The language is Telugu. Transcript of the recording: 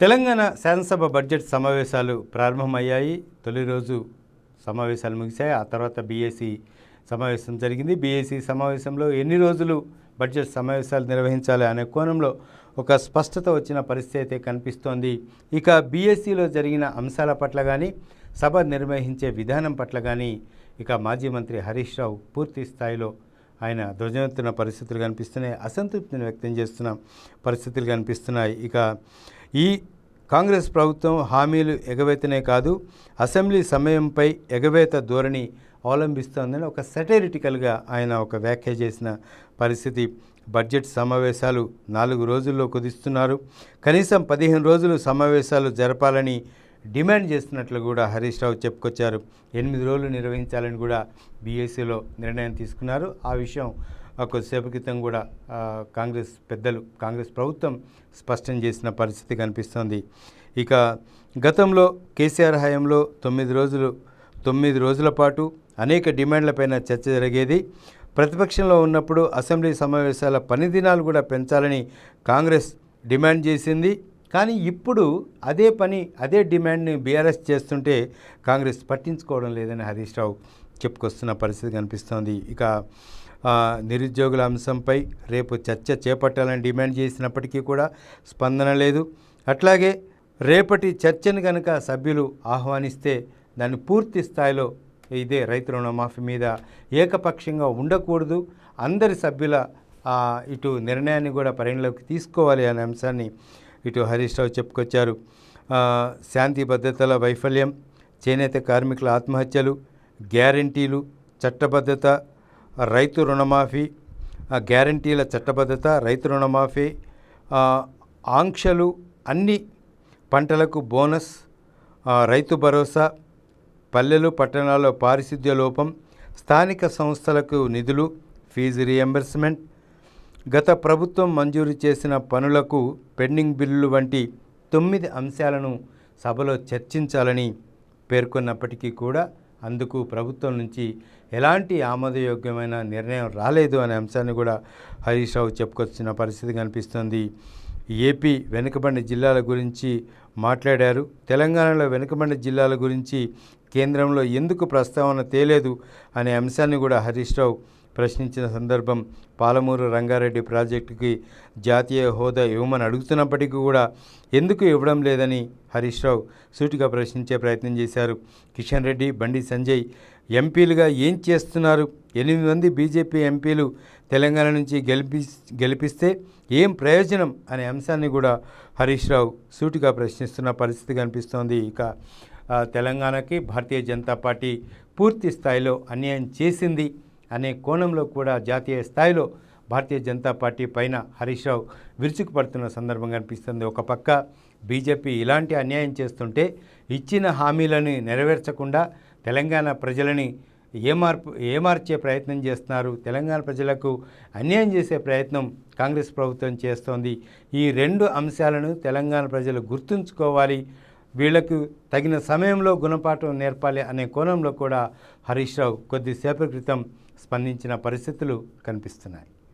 తెలంగాణ శాసనసభ బడ్జెట్ సమావేశాలు ప్రారంభమయ్యాయి. తొలి రోజు సమావేశాలు ముగిశాయి. ఆ తర్వాత బీఏసీ సమావేశం జరిగింది. బీఏసీ సమావేశంలో ఎన్ని రోజులు బడ్జెట్ సమావేశాలు నిర్వహించాలి అనే కోణంలో ఒక స్పష్టత వచ్చిన పరిస్థితి అయితే కనిపిస్తోంది. ఇక బీఎస్సీలో జరిగిన అంశాల పట్ల కానీ సభ నిర్వహించే విధానం పట్ల కానీ ఇక మాజీ మంత్రి హరీష్ రావు పూర్తి స్థాయిలో ఆయన ధ్వజమెత్తున్న పరిస్థితులు కనిపిస్తున్నాయి. అసంతృప్తిని వ్యక్తం చేస్తున్న పరిస్థితులు కనిపిస్తున్నాయి. ఇక ఈ కాంగ్రెస్ ప్రభుత్వం హామీలు ఎగవేతనే కాదు అసెంబ్లీ సమయంపై ఎగవేత ధోరణి అవలంబిస్తోందని ఒక సెటరిటికల్గా ఆయన ఒక వ్యాఖ్య చేసిన పరిస్థితి. బడ్జెట్ సమావేశాలు నాలుగు రోజుల్లో కుదిస్తున్నారు. కనీసం పదిహేను రోజులు సమావేశాలు జరపాలని డిమాండ్ చేస్తున్నట్లు కూడా హరీష్ రావు చెప్పుకొచ్చారు. ఎనిమిది రోజులు నిర్వహించాలని కూడా బీఎస్సీలో నిర్ణయం తీసుకున్నారు. ఆ విషయం కొద్దిసేపు క్రితం కూడా కాంగ్రెస్ పెద్దలు కాంగ్రెస్ ప్రభుత్వం స్పష్టం చేసిన పరిస్థితి కనిపిస్తోంది. ఇక గతంలో కేసీఆర్ హయాంలో తొమ్మిది రోజులు తొమ్మిది రోజుల పాటు అనేక డిమాండ్లపైన చర్చ జరిగేది. ప్రతిపక్షంలో ఉన్నప్పుడు అసెంబ్లీ సమావేశాల పని దినాలు కూడా పెంచాలని కాంగ్రెస్ డిమాండ్ చేసింది. కానీ ఇప్పుడు అదే పని అదే డిమాండ్ని బీఆర్ఎస్ చేస్తుంటే కాంగ్రెస్ పట్టించుకోవడం లేదని హరీష్ రావు చెప్పుకొస్తున్న పరిస్థితి కనిపిస్తోంది. ఇక నిరుద్యోగుల అంశంపై రేపు చర్చ చేపట్టాలని డిమాండ్ చేసినప్పటికీ కూడా స్పందన లేదు. అట్లాగే రేపటి చర్చను కనుక సభ్యులు ఆహ్వానిస్తే దాన్ని పూర్తి స్థాయిలో ఇదే రైతు రుణమాఫీ మీద ఏకపక్షంగా ఉండకూడదు. అందరి సభ్యుల ఇటు నిర్ణయాన్ని కూడా పరిగణలోకి తీసుకోవాలి అనే అంశాన్ని ఇటు హరీష్ రావు చెప్పుకొచ్చారు. శాంతి భద్రతల వైఫల్యం చేనేత కార్మికుల ఆత్మహత్యలు గ్యారంటీలు చట్టబద్ధత రైతు రుణమాఫీ గ్యారంటీల చట్టబద్ధత రైతు రుణమాఫీ ఆంక్షలు అన్ని పంటలకు బోనస్ రైతు భరోసా పల్లెలు పట్టణాల్లో పారిశుద్ధ్య లోపం స్థానిక సంస్థలకు నిధులు ఫీజు రియంబర్స్మెంట్ గత ప్రభుత్వం మంజూరు చేసిన పనులకు పెండింగ్ బిల్లులు వంటి తొమ్మిది అంశాలను సభలో చర్చించాలని పేర్కొన్నప్పటికీ కూడా అందుకు ప్రభుత్వం నుంచి ఎలాంటి ఆమోదయోగ్యమైన నిర్ణయం రాలేదు అనే అంశాన్ని కూడా హరీష్ రావు చెప్పుకొచ్చిన పరిస్థితి కనిపిస్తుంది. ఏపీ వెనుకబడిన జిల్లాల గురించి మాట్లాడారు. తెలంగాణలో వెనుకబడిన జిల్లాల గురించి కేంద్రంలో ఎందుకు ప్రస్తావన తేలేదు అనే అంశాన్ని కూడా హరీష్ రావు ప్రశ్నించిన సందర్భం పాలమూరు రంగారెడ్డి ప్రాజెక్టుకి జాతీయ హోదా ఇవ్వమని అడుగుతున్నప్పటికీ కూడా ఎందుకు ఇవ్వడం లేదని హరీష్ రావు సూటిగా ప్రశ్నించే ప్రయత్నం చేశారు. కిషన్ రెడ్డి బండి సంజయ్ ఎంపీలుగా ఏం చేస్తున్నారు? ఎనిమిది మంది బీజేపీ ఎంపీలు తెలంగాణ నుంచి గెలిపి గెలిపిస్తే ఏం ప్రయోజనం అనే అంశాన్ని కూడా హరీష్ రావు సూటిగా ప్రశ్నిస్తున్న పరిస్థితి కనిపిస్తోంది. ఇక తెలంగాణకి భారతీయ జనతా పార్టీ పూర్తి స్థాయిలో అన్యాయం చేసింది. అనే కోణంలో కూడా జాతీయ స్థాయిలో భారతీయ జనతా పార్టీ పైన హరీష్ రావు విరుచుకుపడుతున్న సందర్భం కనిపిస్తుంది ఒక పక్క బీజేపీ ఇలాంటి అన్యాయం చేస్తుంటే ఇచ్చిన హామీలను నెరవేర్చకుండా తెలంగాణ ప్రజలని ఏమార్పు ఏమార్చే ప్రయత్నం చేస్తున్నారు? తెలంగాణ ప్రజలకు అన్యాయం చేసే ప్రయత్నం కాంగ్రెస్ ప్రభుత్వం చేస్తోంది. ఈ రెండు అంశాలను తెలంగాణ ప్రజలు గుర్తుంచుకోవాలి. వీళ్ళకు తగిన సమయంలో గుణపాఠం నేర్పాలి అనే కోణంలో కూడా హరీష్ రావు కొద్దిసేపటి క్రితం స్పందించిన పరిస్థితులు కనిపిస్తున్నాయి.